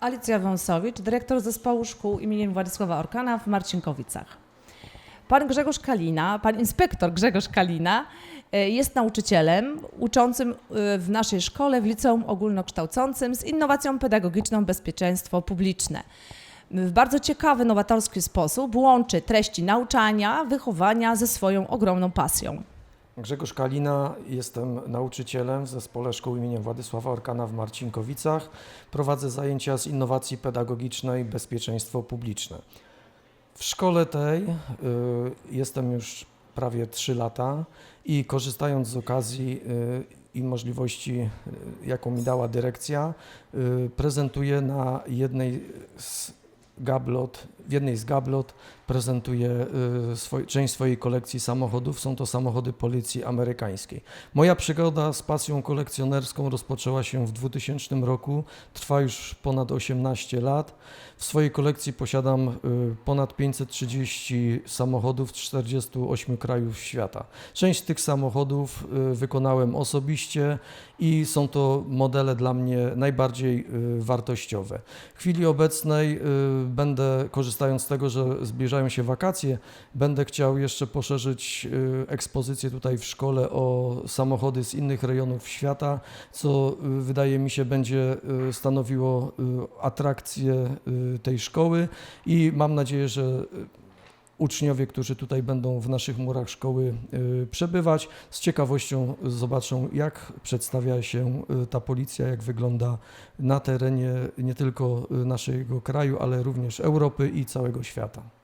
Alicja Wąsowicz, dyrektor zespołu szkół imieniem Władysława Orkana w Marcinkowicach. Pan Grzegorz Kalina, pan inspektor Grzegorz Kalina e, jest nauczycielem uczącym e, w naszej szkole w liceum ogólnokształcącym z innowacją pedagogiczną bezpieczeństwo publiczne. W bardzo ciekawy, nowatorski sposób łączy treści nauczania, wychowania ze swoją ogromną pasją. Grzegorz Kalina, jestem nauczycielem w Zespole Szkół im. Władysława Orkana w Marcinkowicach. Prowadzę zajęcia z innowacji pedagogicznej bezpieczeństwo publiczne. W szkole tej y, jestem już prawie 3 lata i korzystając z okazji y, i możliwości, y, jaką mi dała dyrekcja, y, prezentuję na jednej z gablot, w jednej z gablot prezentuję y, swoj, część swojej kolekcji samochodów. Są to samochody policji amerykańskiej. Moja przygoda z pasją kolekcjonerską rozpoczęła się w 2000 roku. Trwa już ponad 18 lat. W swojej kolekcji posiadam y, ponad 530 samochodów z 48 krajów świata. Część tych samochodów y, wykonałem osobiście i są to modele dla mnie najbardziej wartościowe. W chwili obecnej będę, korzystając z tego, że zbliżają się wakacje, będę chciał jeszcze poszerzyć y, ekspozycję tutaj w szkole o samochody z innych rejonów świata, co y, wydaje mi się będzie y, stanowiło atrakcję tej szkoły i mam nadzieję, że uczniowie, którzy tutaj będą w naszych murach szkoły y, przebywać, z ciekawością zobaczą, jak przedstawia się y, ta policja, jak wygląda na terenie nie tylko y, naszego kraju, ale również Europy i całego świata.